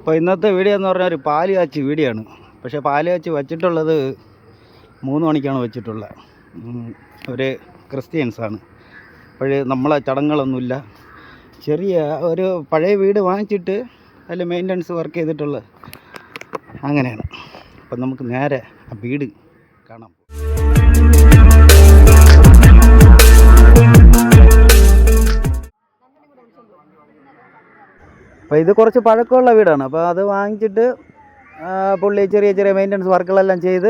അപ്പോൾ ഇന്നത്തെ വീഡിയോ എന്ന് പറഞ്ഞാൽ ഒരു പാൽ കാച്ചി വീഡിയോ ആണ്. പക്ഷേ പാൽ കാച്ചി വച്ചിട്ടുള്ളത് മൂന്ന് മണിക്കാണ് വെച്ചിട്ടുള്ളത്. ഒരു ക്രിസ്ത്യൻസാണ് അപ്പോൾ നമ്മളെ ചടങ്ങുകളൊന്നുമില്ല. ചെറിയ ഒരു പഴയ വീട് വാങ്ങിച്ചിട്ട് അതിൽ മെയിന്റനൻസ് വർക്ക് ചെയ്തിട്ടുള്ള അങ്ങനെയാണ്. അപ്പം നമുക്ക് നേരെ ആ വീട് കാണാം. അപ്പോൾ ഇത് കുറച്ച് പഴക്കമുള്ള വീടാണ്. അപ്പോൾ അത് വാങ്ങിച്ചിട്ട് പുള്ളി ചെറിയ ചെറിയ മെയിന്റനൻസ് വർക്കുകളെല്ലാം ചെയ്ത്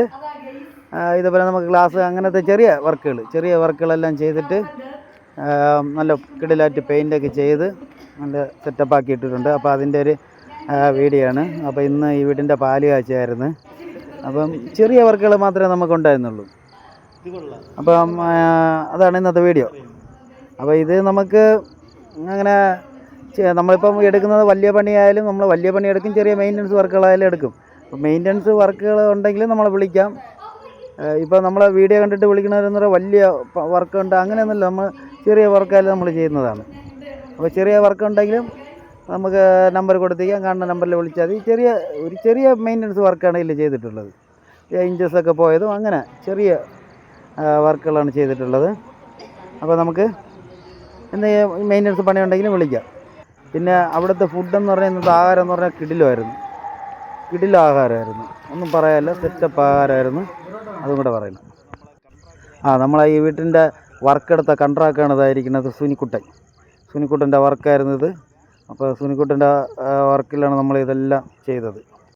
ഇതുപോലെ നമുക്ക് ഗ്ലാസ് അങ്ങനത്തെ ചെറിയ വർക്കുകൾ ചെറിയ വർക്കുകളെല്ലാം ചെയ്തിട്ട് നല്ല കിടിലായിട്ട് പെയിന്റൊക്കെ ചെയ്ത് നല്ല സെറ്റപ്പ് ആക്കി ഇട്ടിട്ടുണ്ട്. അപ്പോൾ അതിന്റെ ഒരു വീഡിയോ ആണ്. അപ്പോൾ ഇന്ന് ഈ വീടിന്റെ പാൽ കാഴ്ചയായിരുന്നു അപ്പം ചെറിയ വർക്കുകൾ മാത്രമേ നമുക്ക് ഉണ്ടായിരുന്നുള്ളൂ അപ്പം അതാണ് ഇന്നത്തെ വീഡിയോ അപ്പോൾ ഇത് നമുക്ക് അങ്ങനെ നമ്മളിപ്പം എടുക്കുന്നത് വലിയ പണിയായാലും നമ്മൾ വലിയ പണി എടുക്കും ചെറിയ മെയിന്റനൻസ് വർക്കുകളായാലും എടുക്കും. അപ്പോൾ മെയിന്റനൻസ് വർക്കുകൾ ഉണ്ടെങ്കിൽ നമ്മളെ വിളിക്കാം. ഇപ്പോൾ നമ്മളെ വീഡിയോ കണ്ടിട്ട് വിളിക്കണവരെന്ന് പറഞ്ഞാൽ വലിയ വർക്ക് ഉണ്ട്. അങ്ങനെയൊന്നുമില്ല. നമ്മൾ ചെറിയ വർക്കായാലും നമ്മൾ ചെയ്യുന്നതാണ്. അപ്പോൾ ചെറിയ വർക്ക് ഉണ്ടെങ്കിലും നമുക്ക് നമ്പർ കൊടുത്തേക്കാം. കാണുന്ന നമ്പറിൽ വിളിച്ചാൽ മതി. ചെറിയ ഒരു ചെറിയ മെയിന്റനൻസ് വർക്കാണ് ഇതിൽ ചെയ്തിട്ടുള്ളത്. ഇഞ്ചസൊക്കെ പോയതും അങ്ങനെ ചെറിയ വർക്കുകളാണ് ചെയ്തിട്ടുള്ളത്. അപ്പോൾ നമുക്ക് എന്തെങ്കിലും മെയിന്റനൻസ് പണിയുണ്ടെങ്കിലും വിളിക്കാം. പിന്നെ അവിടുത്തെ ഫുഡെന്ന് പറഞ്ഞാൽ ഇന്നത്തെ ആഹാരം എന്ന് പറഞ്ഞാൽ കിടിലമായിരുന്നു കിടില ആഹാരമായിരുന്നു. ഒന്നും പറയാല്ല സെറ്റപ്പ് ആഹാരമായിരുന്നു. അതും കൂടെ പറയുന്നു. ആ നമ്മളെ ഈ വീട്ടിന്റെ വർക്കെടുത്ത കൺട്രാക്റ്റാണ് സുനിക്കുട്ടൻ. സുനിക്കുട്ടന്റെ വർക്കായിരുന്നു ഇത്. അപ്പോൾ സുനിക്കുട്ടന്റെ വർക്കിലാണ് നമ്മൾ ഇതെല്ലാം ചെയ്തത്.